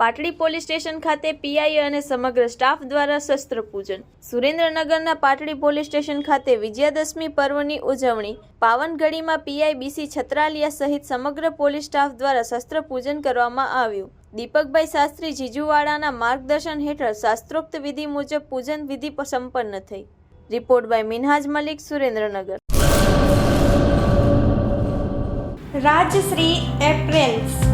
Patdi police station ખાતે PI અને સમગ્ર સ્ટાફ દ્વારા શસ્ત્ર પૂજન સુરેન્દ્રનગરના પાટડી પોલીસ સ્ટેશન ખાતે વિજયાદશમી પર્વની ઉજવણી. પાવનગઢીમાં પીઆઈ બીસી છત્રાલિયા સહિત સમગ્ર પોલીસ સ્ટાફ દ્વારા શસ્ત્ર પૂજન કરવામાં આવ્યું. દીપકભાઈ શાસ્ત્રી જીજુવાડાના માર્ગદર્શન હેઠળ શાસ્ત્રોક્ત વિધિ મુજબ પૂજન વિધિ સંપન્ન થઈ. Report by Minhaj Malik, Surendranagar. Rajshree apparels.